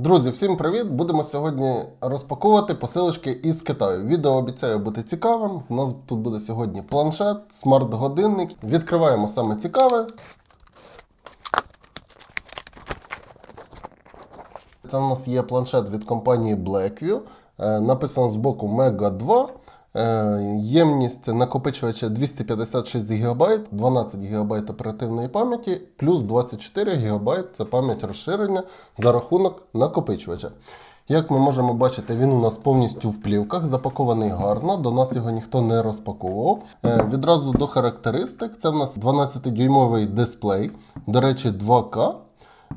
Друзі, всім привіт! Будемо сьогодні розпаковувати посилочки із Китаю. Відео обіцяю бути цікавим. У нас тут буде сьогодні планшет, смарт-годинник. Відкриваємо саме цікаве. Це у нас є планшет від компанії Blackview. Е, Написано з боку Mega 2. Е, Ємність накопичувача 256 ГБ, 12 ГБ оперативної пам'яті, плюс 24 ГБ це пам'ять розширення за рахунок накопичувача. Як ми можемо бачити, він у нас повністю в плівках, запакований гарно, до нас його ніхто не розпаковував. Е, Відразу до характеристик, це в нас 12-дюймовий дисплей, до речі, 2К.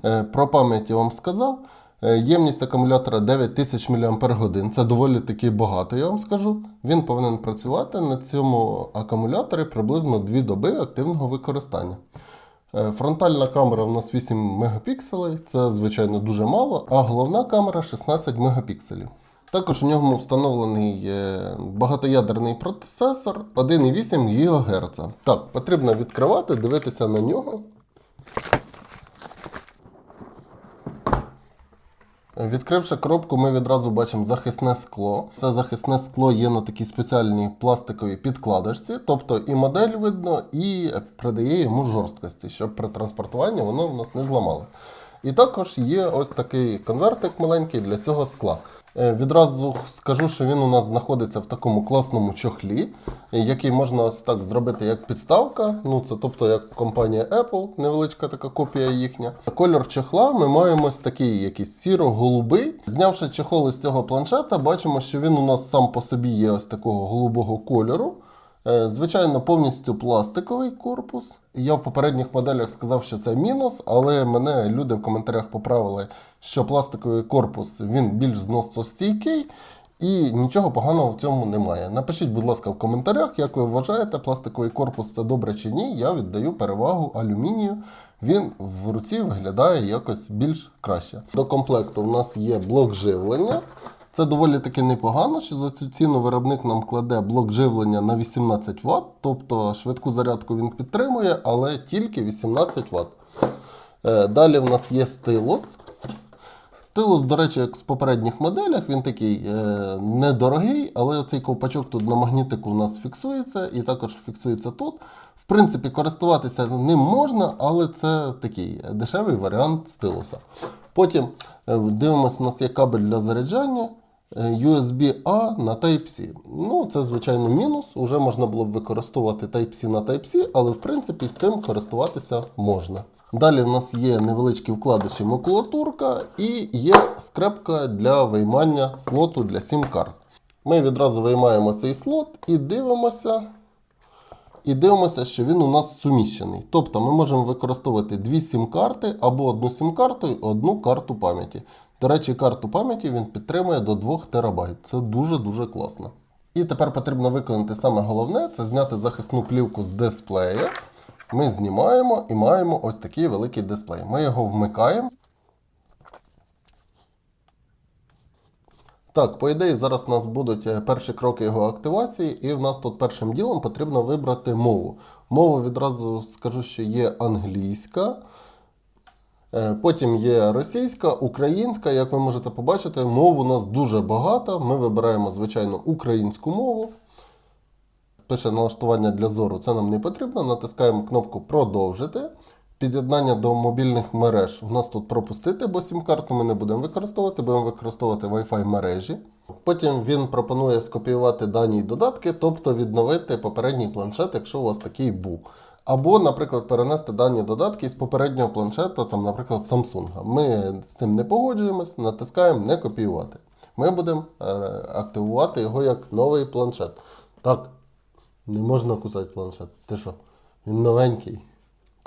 Е, Про пам'ять я вам сказав. Е, Ємність акумулятора 9000 мАч. Це доволі таки багато, я вам скажу. Він повинен працювати на цьому акумуляторі приблизно 2 доби активного використання. Е, Фронтальна камера у нас 8 мегапікселей, це звичайно дуже мало, а головна камера 16 мегапікселів. Також у ньому встановлений е, багатоядерний процесор 1,8 ГГц. Так, потрібно відкривати, дивитися на нього. Відкривши коробку, ми відразу бачимо захисне скло. Це захисне скло є на такій спеціальній пластиковій підкладочці, тобто і модель видно, і придає йому жорсткості, щоб при транспортуванні воно в нас не зламало. І також є ось такий конвертик маленький для цього скла. Е, Відразу скажу, що він у нас знаходиться в такому класному чохлі, який можна ось так зробити як підставка. Ну це тобто як компанія Apple, невеличка така копія їхня. Кольор чохла ми маємо ось такий якийсь сіро-голубий. Знявши чохол із цього планшета, бачимо, що він у нас сам по собі є ось такого голубого кольору. Е, Звичайно, повністю пластиковий корпус. Я в попередніх моделях сказав, що це мінус, але мене люди в коментарях поправили, що пластиковий корпус він більш зносостійкий і нічого поганого в цьому немає. Напишіть, будь ласка, в коментарях, як ви вважаєте, пластиковий корпус це добре чи ні. Я віддаю перевагу алюмінію. Він в руці виглядає якось більш краще. До комплекту в нас є блок живлення. Це доволі таки непогано, що за цю ціну виробник нам кладе блок живлення на 18 Вт, тобто швидку зарядку він підтримує, але тільки 18 Вт. Е, Далі в нас є стилус. Стилус, до речі, як з попередніх моделях, він такий е, недорогий, але цей ковпачок тут на магнітику у нас фіксується і також фіксується тут. В принципі, користуватися ним можна, але це такий дешевий варіант стилуса. Потім е, дивимося, у нас є кабель для заряджання. USB-A на Type-C. Ну, це, звичайно, мінус. Уже можна було б використовувати Type-C на Type-C, але в принципі цим користуватися можна. Далі в нас є невеличкі вкладиші макулатурка і є скрепка для виймання слоту для SIM-карт. Ми відразу виймаємо цей слот і дивимося. І дивимося, що він у нас суміщений. Тобто ми можемо використовувати дві сім-карти або одну сім-карту і одну карту пам'яті. До речі, карту пам'яті він підтримує до 2 ТБ. Це дуже-дуже класно. І тепер потрібно виконати саме головне це зняти захисну плівку з дисплея. Ми знімаємо і маємо ось такий великий дисплей. Ми його вмикаємо. Так, по ідеї, зараз у нас будуть е, перші кроки його активації, і в нас тут першим ділом потрібно вибрати мову. Мову відразу скажу, що є англійська, потім є російська, українська. Як ви можете побачити, мов у нас дуже багато. Ми вибираємо, звичайно, українську мову. Пише налаштування для зору, це нам не потрібно. Натискаємо кнопку Продовжити. Під'єднання до мобільних мереж. У нас тут пропустити, бо сім-карту ми не будемо використовувати, будемо використовувати Wi-Fi мережі. Потім він пропонує скопіювати дані й додатки, тобто відновити попередній планшет, якщо у вас такий був. Або, наприклад, перенести дані додатки з попереднього планшета, там, наприклад, Samsung. Ми з цим не погоджуємось, натискаємо не копіювати. Ми будемо е, активувати його як новий планшет. Так, не можна кусати планшет. Ти що? Він новенький.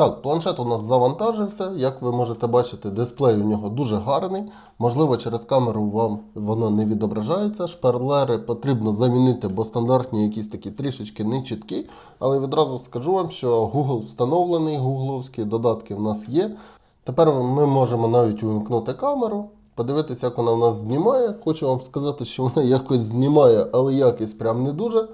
Так, планшет у нас завантажився. Як ви можете бачити, дисплей у нього дуже гарний. Можливо, через камеру вам воно не відображається. Шперлери потрібно замінити, бо стандартні якісь такі трішечки нечіткі. Але відразу скажу вам, що Google встановлений, гугловські додатки в нас є. Тепер ми можемо навіть увімкнути камеру, подивитися, як вона в нас знімає. Хочу вам сказати, що вона якось знімає, але якість прям не дуже.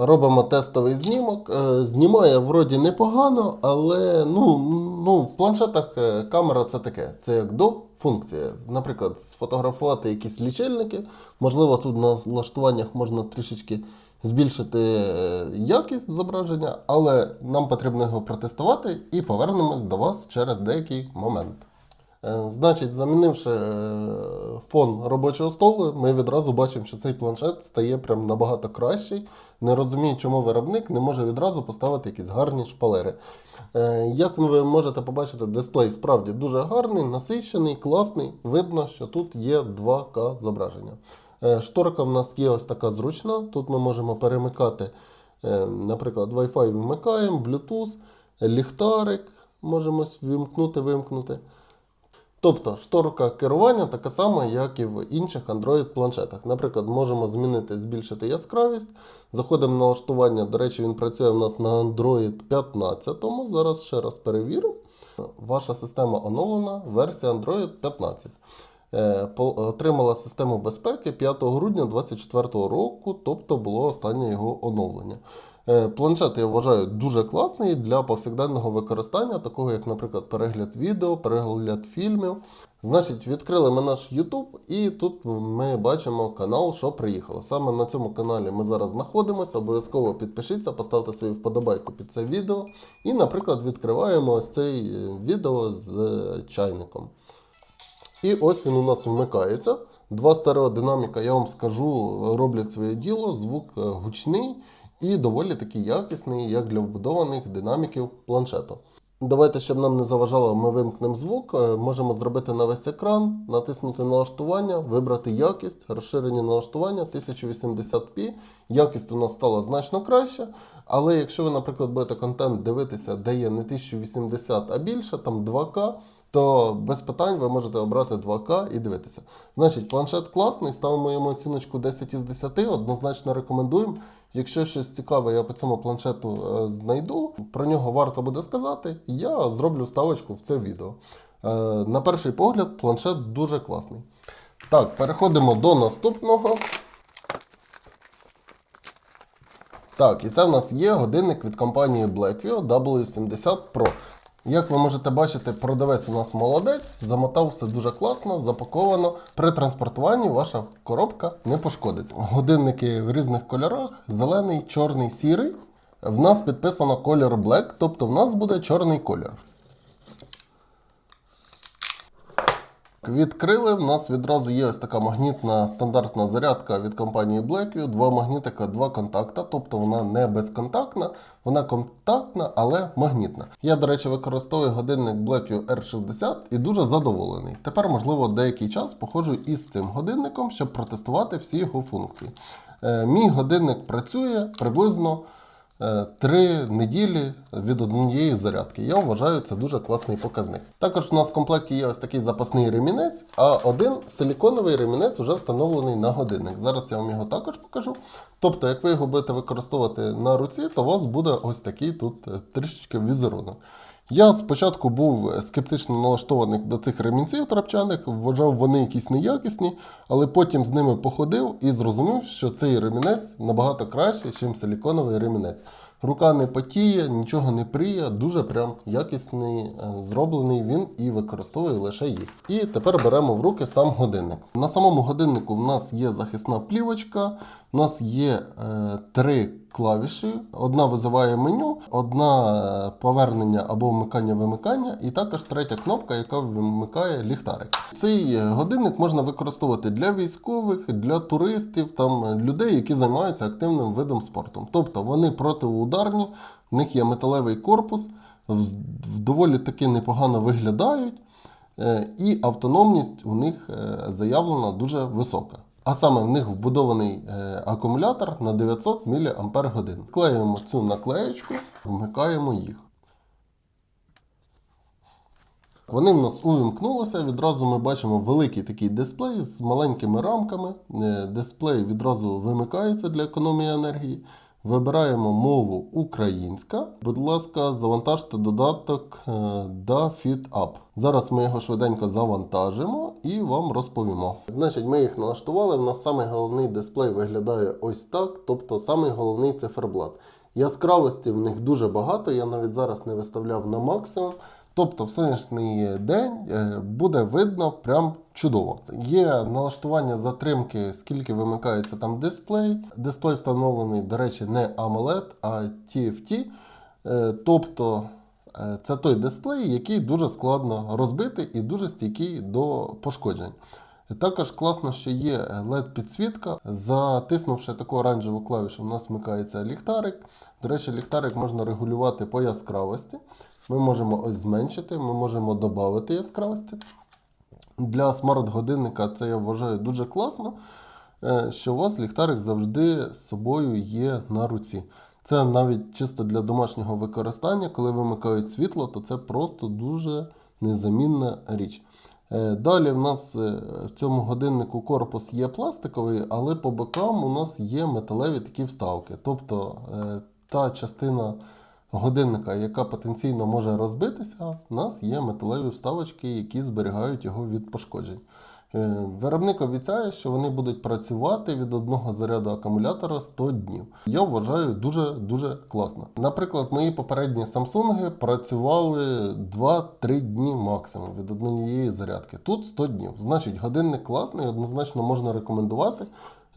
Робимо тестовий знімок. Е, Знімає вроді непогано, але ну, ну, в планшетах е, камера це таке. Це як до функція. Наприклад, сфотографувати якісь лічильники. Можливо, тут на налаштуваннях можна трішечки збільшити е, якість зображення, але нам потрібно його протестувати і повернемось до вас через деякий момент. Е, Значить, замінивши е, фон робочого столу, ми відразу бачимо, що цей планшет стає прям набагато кращий. Не розумію, чому виробник не може відразу поставити якісь гарні шпалери. Е, Як ви можете побачити, дисплей справді дуже гарний, насичений, класний. Видно, що тут є 2К зображення. Шторка в нас є ось така зручна. Тут ми можемо перемикати, наприклад, Wi-Fi вмикаємо, Bluetooth, ліхтарик можемо вімкнути, вимкнути. Тобто шторка керування така сама, як і в інших Android-планшетах. Наприклад, можемо змінити, збільшити яскравість. Заходимо на налаштування. До речі, він працює в нас на Android 15. Зараз ще раз перевірю. Ваша система оновлена, версія Android 15. Е, Отримала систему безпеки 5 грудня 2024 року, тобто було останнє його оновлення. Е, Планшет я вважаю дуже класний для повсякденного використання, такого як, наприклад, перегляд відео, перегляд фільмів. Значить, відкрили ми наш YouTube, і тут ми бачимо канал, що приїхало. Саме на цьому каналі ми зараз знаходимося. Обов'язково підпишіться, поставте свою вподобайку під це відео. І, наприклад, відкриваємо ось це відео з е, чайником. І ось він у нас вмикається. Два стереодинаміка, я вам скажу, роблять своє діло. Звук е, гучний і доволі таки якісний, як для вбудованих динаміків планшету. Давайте, щоб нам не заважало, ми вимкнемо звук. Е, Можемо зробити на весь екран, натиснути налаштування, вибрати якість, розширені налаштування 1080p. Якість у нас стала значно краще. Але якщо ви, наприклад, будете контент дивитися, де є не 1080, а більше, там 2К, то без питань ви можете обрати 2К і дивитися. Значить, планшет класний, ставимо йому оціночку 10 із 10, однозначно рекомендуємо. Якщо щось цікаве я по цьому планшету е, знайду, про нього варто буде сказати, я зроблю ставочку в це відео. Е, на перший погляд, планшет дуже класний. Так, переходимо до наступного. Так, і це в нас є годинник від компанії Blackview W70 Pro. Як ви можете бачити, продавець у нас молодець, замотав все дуже класно, запаковано. При транспортуванні ваша коробка не пошкодиться. Годинники в різних кольорах: зелений, чорний, сірий. В нас підписано кольор Black, тобто в нас буде чорний колір. Відкрили, в нас відразу є ось така магнітна стандартна зарядка від компанії Blackview. Два магнітика, два контакта, тобто вона не безконтактна, вона контактна, але магнітна. Я, до речі, використовую годинник Blackview R60 і дуже задоволений. Тепер, можливо, деякий час походжу із цим годинником, щоб протестувати всі його функції. Е, мій годинник працює приблизно. Е, Три неділі від однієї зарядки. Я вважаю, це дуже класний показник. Також у нас в комплекті є ось такий запасний ремінець, а один силіконовий ремінець вже встановлений на годинник. Зараз я вам його також покажу. Тобто, як ви його будете використовувати на руці, то у вас буде ось такий тут е, трішечки візерунок. Я спочатку був скептично налаштований до цих ремінців трапчаних, вважав вони якісь неякісні, але потім з ними походив і зрозумів, що цей ремінець набагато кращий, ніж силіконовий ремінець. Рука не потіє, нічого не пріє, дуже прям якісний е, зроблений він і використовує лише їх. І тепер беремо в руки сам годинник. На самому годиннику в нас є захисна плівочка, у нас є е, три клавіші. Одна визиває меню, одна е, повернення або вмикання-вимикання, і також третя кнопка, яка вмикає ліхтарик. Цей е, годинник можна використовувати для військових, для туристів, там е, людей, які займаються активним видом спорту. Тобто вони протиударні, в них є металевий корпус, доволі таки непогано виглядають. І автономність у них заявлена дуже висока. А саме в них вбудований е, акумулятор на 900 мАч. Клеїмо цю наклеєчку, вмикаємо їх. Вони в нас увімкнулися. Відразу ми бачимо великий такий дисплей з маленькими рамками. Е, Дисплей відразу вимикається для економії енергії. Вибираємо мову українська. Будь ласка, завантажте додаток е, DaFit Зараз ми його швиденько завантажимо і вам розповімо. Значить, ми їх налаштували. У нас самий головний дисплей виглядає ось так, тобто самий головний циферблат. Яскравості в них дуже багато, я навіть зараз не виставляв на максимум. Тобто в сонячний день е, буде видно прям чудово. Є налаштування затримки, скільки вимикається там дисплей. Дисплей встановлений, до речі, не AMOLED, а TFT. Е, Тобто е, це той дисплей, який дуже складно розбити і дуже стійкий до пошкоджень. Також класно, що є LED-підсвітка. Затиснувши таку оранжеву клавішу, у нас вмикається ліхтарик. До речі, ліхтарик можна регулювати по яскравості. Ми можемо ось зменшити, ми можемо додати яскравості. Для смарт-годинника це я вважаю дуже класно, е, що у вас ліхтарик завжди з собою є на руці. Це навіть чисто для домашнього використання, коли вимикають світло, то це просто дуже незамінна річ. Е, Далі в нас е, в цьому годиннику корпус є пластиковий, але по бокам у нас є металеві такі вставки. Тобто та частина годинника, яка потенційно може розбитися, у нас є металеві вставочки, які зберігають його від пошкоджень. Е, Виробник обіцяє, що вони будуть працювати від одного заряду акумулятора 100 днів. Я вважаю дуже дуже класно. Наприклад, мої попередні Samsung працювали 2-3 дні максимум від однієї зарядки. Тут 100 днів. Значить, годинник класний, однозначно можна рекомендувати.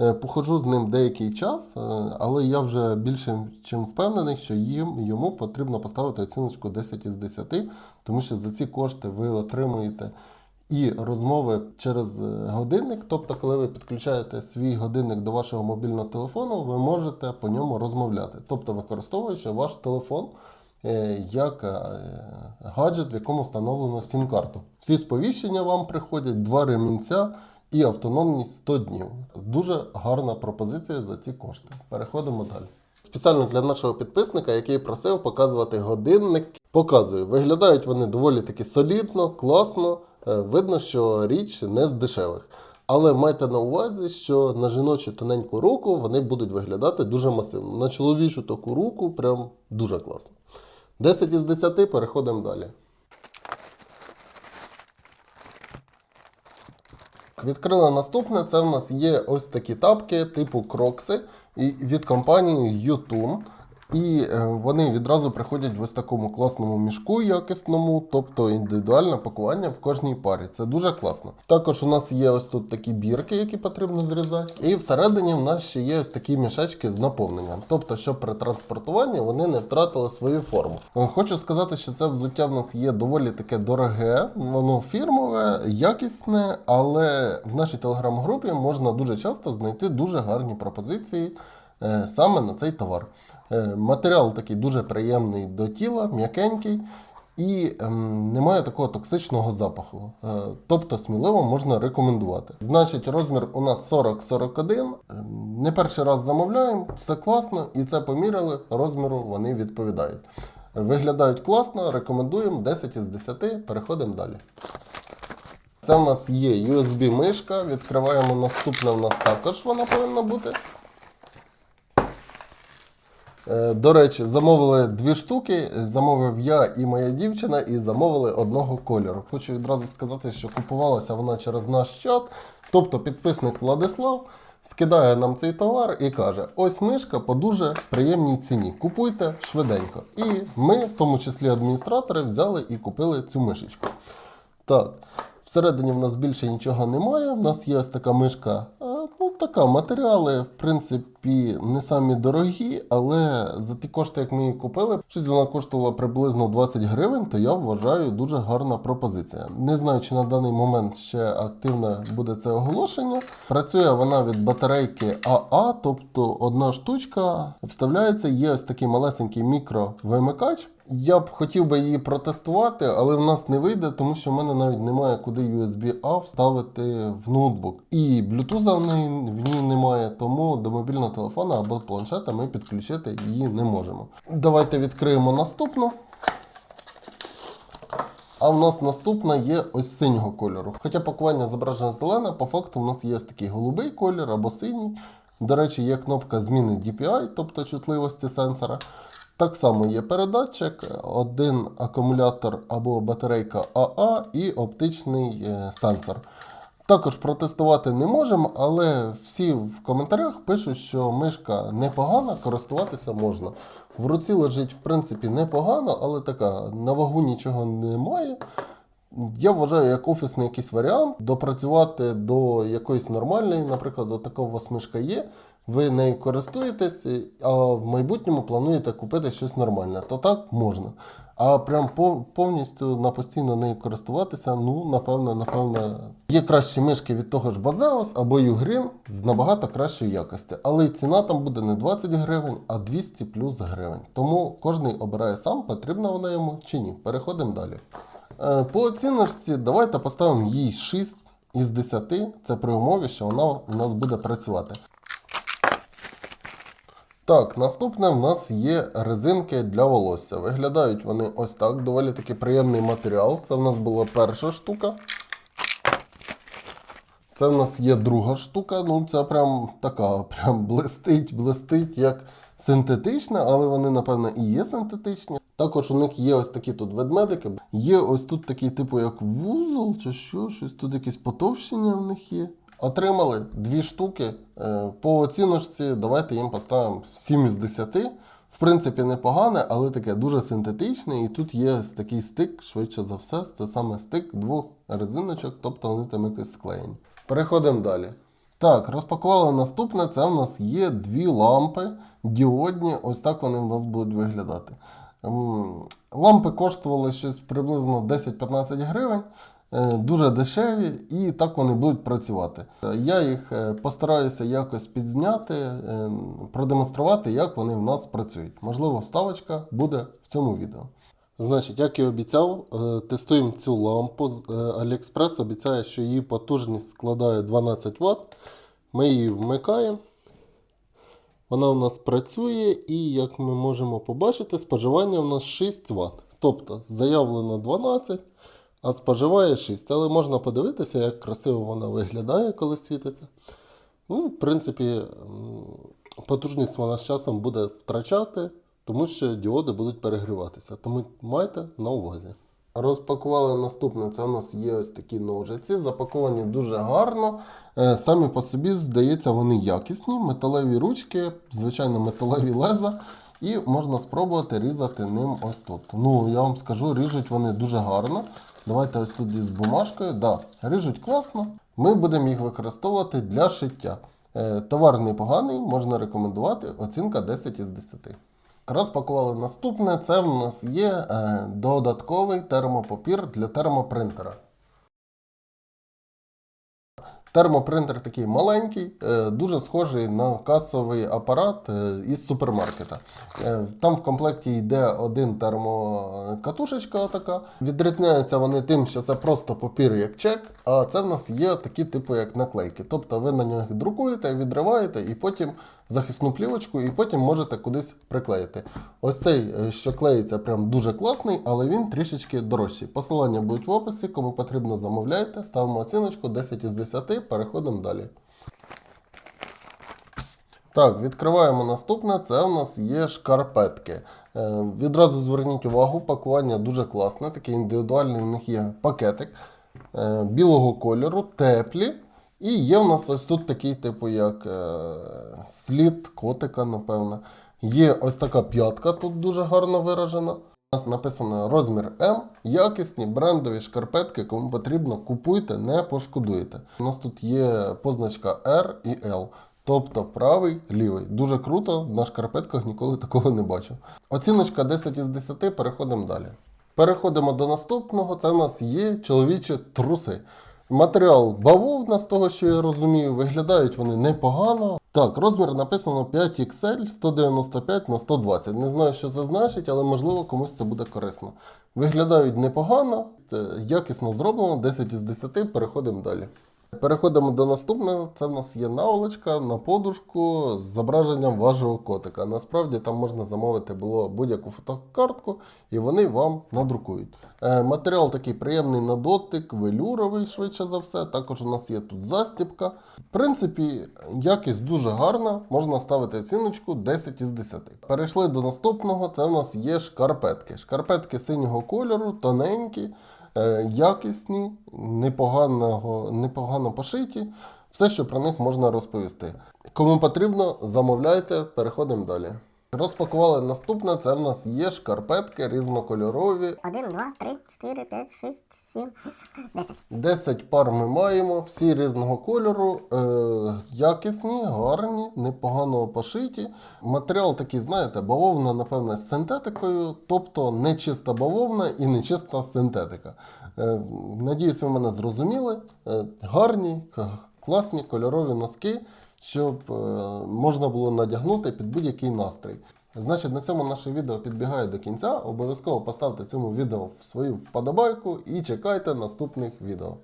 Е, Походжу з ним деякий час, е, але я вже більше чим впевнений, що їм, йому потрібно поставити оціночку 10 із 10, тому що за ці кошти ви отримуєте і розмови через е, годинник. Тобто, коли ви підключаєте свій годинник до вашого мобільного телефону, ви можете по ньому розмовляти, тобто використовуючи ваш телефон. Як гаджет, в якому встановлено сім-карту. Всі сповіщення вам приходять, два ремінця і автономність 100 днів. Дуже гарна пропозиція за ці кошти. Переходимо далі. Спеціально для нашого підписника, який просив показувати годинник, показую. Виглядають вони доволі таки солідно, класно. Е, Видно, що річ не з дешевих. Але майте на увазі, що на жіночу тоненьку руку вони будуть виглядати дуже масивно. На чоловічу таку руку прям дуже класно. 10 із 10 переходимо далі. Відкрила наступне. Це в нас є ось такі тапки типу крокси і від компанії Yutun. І е, вони відразу приходять в ось такому класному мішку якісному, тобто індивідуальне пакування в кожній парі. Це дуже класно. Також у нас є ось тут такі бірки, які потрібно зрізати. І всередині в нас ще є ось такі мішечки з наповненням. Тобто, щоб при транспортуванні вони не втратили свою форму. Е, Хочу сказати, що це взуття в нас є доволі таке дороге, воно фірмове, якісне, але в нашій телеграм-групі можна дуже часто знайти дуже гарні пропозиції саме на цей товар. Е, Матеріал такий дуже приємний до тіла, м'якенький. І ем, немає такого токсичного запаху. Е, тобто сміливо можна рекомендувати. Значить, розмір у нас 40-41. Ем, Не перший раз замовляємо, все класно, і це поміряли, розміру вони відповідають. Виглядають класно, рекомендуємо 10 із 10. Переходимо далі. Це в нас є USB-мишка. Відкриваємо наступне, в нас також вона повинна бути. Е, До речі, замовили дві штуки. Замовив я і моя дівчина, і замовили одного кольору. Хочу відразу сказати, що купувалася вона через наш чат. Тобто підписник Владислав скидає нам цей товар і каже: ось мишка по дуже приємній ціні. Купуйте швиденько. І ми, в тому числі адміністратори, взяли і купили цю мишечку. Так, всередині в нас більше нічого немає. У нас є така мишка. Така, матеріали, в принципі, не самі дорогі, але за ті кошти, як ми її купили, щось вона коштувала приблизно 20 гривень, то я вважаю дуже гарна пропозиція. Не знаю, чи на даний момент ще активне буде це оголошення. Працює вона від батарейки АА, тобто одна штучка вставляється, є ось такий малесенький мікровимикач. Я б хотів би її протестувати, але в нас не вийде, тому що в мене навіть немає куди USB-A вставити в ноутбук. І Bluetooth в неї в ній немає, тому до мобільного телефона або планшета ми підключити її не можемо. Давайте відкриємо наступну. А в нас наступна є ось синього кольору. Хоча пакування зображене зелене, по факту в нас є такий голубий колір або синій. До речі, є кнопка зміни DPI, тобто чутливості сенсора. Так само є передатчик, один акумулятор або батарейка АА і оптичний е, сенсор. Також протестувати не можемо, але всі в коментарях пишуть, що мишка непогана, користуватися можна. В руці лежить, в принципі, непогано, але така на вагу нічого немає. Я вважаю, як офісний якийсь варіант, допрацювати до якоїсь нормальної, наприклад, до такого у вас мишка є, ви нею користуєтесь, а в майбутньому плануєте купити щось нормальне, то так можна. А прям повністю на постійно нею користуватися, ну, напевно, напевно, є кращі мишки від того ж Bazeos або Ugreen з набагато кращої якості. Але і ціна там буде не 20 гривень, а 200 плюс гривень. Тому кожен обирає сам, потрібна вона йому чи ні. Переходимо далі. Е, По оціночці давайте поставимо їй 6 із 10. Це при умові, що вона у нас буде працювати. Так, наступне в нас є резинки для волосся. Виглядають вони ось так, доволі таки приємний матеріал. Це в нас була перша штука. Це в нас є друга штука. Ну, це прям така, прям блистить, блистить, як синтетична, але вони, напевно, і є синтетичні. Також у них є ось такі тут ведмедики. Є ось тут такий, типу, як вузол, чи що, щось тут якесь потовщення в них є. Отримали дві штуки. Е, По оціночці давайте їм поставимо 7 з 10. В принципі, непогане, але таке дуже синтетичне. І тут є такий стик, швидше за все, це саме стик двох резиночок, тобто вони там якось склеєні. Переходимо далі. Так, розпакували наступне. Це у нас є дві лампи діодні. Ось так вони в нас будуть виглядати. Лампи коштували щось приблизно 10-15 гривень. Е, Дуже дешеві, і так вони будуть працювати. Е, Я їх е, постараюся якось підзняти, продемонструвати, як вони в нас працюють. Можливо, вставочка буде в цьому відео. Значить, як і обіцяв, тестуємо цю лампу AliExpress. Обіцяє, що її потужність складає 12 Вт. Ми її вмикаємо. Вона у нас працює, і як ми можемо побачити, споживання у нас 6 Вт. Тобто заявлено 12, а споживає 6. Але можна подивитися, як красиво вона виглядає, коли світиться. Ну, в принципі, потужність вона з часом буде втрачати, тому що діоди будуть перегріватися. Тому майте на увазі. Розпакували наступне. Це у нас є ось такі ножиці, запаковані дуже гарно. Е, Самі по собі, здається, вони якісні, металеві ручки, звичайно, металеві леза. І можна спробувати різати ним ось тут. Ну, я вам скажу, ріжуть вони дуже гарно. Давайте ось тут із бумажкою. Да, ріжуть класно. Ми будемо їх використовувати для шиття. Е, Товар непоганий, можна рекомендувати. Оцінка 10 із 10. Розпакували наступне. Це в нас є е, додатковий термопапір для термопринтера. Термопринтер такий маленький, е, дуже схожий на касовий апарат е, із супермаркета. Е, Там в комплекті йде один термокатушечка така. Відрізняються вони тим, що це просто папір як чек, а це в нас є такі типу як наклейки. Тобто ви на нього друкуєте, відриваєте і потім захисну плівочку, і потім можете кудись приклеїти. Ось цей, що клеїться, прям дуже класний, але він трішечки дорожчий. Посилання будуть в описі, кому потрібно замовляйте. Ставимо оціночку 10 із 10, переходимо далі. Так, відкриваємо наступне. Це у нас є шкарпетки. Е, відразу зверніть увагу, пакування дуже класне, такий індивідуальний, у них є пакетик е, білого кольору, теплі. І є в нас ось тут такий, типу, як е, слід котика, напевно. Є ось така п'ятка, тут дуже гарно виражена. У нас написано розмір М, якісні брендові шкарпетки, кому потрібно, купуйте, не пошкодуєте. У нас тут є позначка R і L. Тобто правий, лівий. Дуже круто, на шкарпетках ніколи такого не бачив. Оціночка 10 із 10, переходимо далі. Переходимо до наступного. Це в нас є чоловічі труси. Матеріал бавовна, з того, що я розумію, виглядають вони непогано. Так, розмір написано 5XL 195 на 120. Не знаю, що це значить, але можливо комусь це буде корисно. Виглядають непогано, якісно зроблено, 10 із 10, переходимо далі. Переходимо до наступного. Це в нас є наволочка на подушку з зображенням вашого котика. Насправді там можна замовити було будь-яку фотокартку, і вони вам надрукують. Е, матеріал такий приємний на дотик, велюровий, швидше за все. Також у нас є тут застібка. В принципі, якість дуже гарна, можна ставити оціночку 10 із 10. Перейшли до наступного. Це в нас є шкарпетки. Шкарпетки синього кольору, тоненькі. Е, якісні, непоганого, непогано пошиті. Все, що про них можна розповісти. Кому потрібно, замовляйте, переходимо далі. Розпакували наступне, це в нас є шкарпетки різнокольорові. 1, 2, 3, 4, 5, 6, 7, 10. 10 пар ми маємо, всі різного кольору, е, якісні, гарні, непогано пошиті. Матеріал такий, знаєте, бавовна, напевне, з синтетикою, тобто не чиста бавовна і не чиста синтетика. Е, надіюсь, ви мене зрозуміли. Е, гарні, класні кольорові носки, щоб е, можна було надягнути під будь-який настрій. Значить, на цьому наше відео підбігає до кінця. Обов'язково поставте цьому відео свою вподобайку і чекайте наступних відео.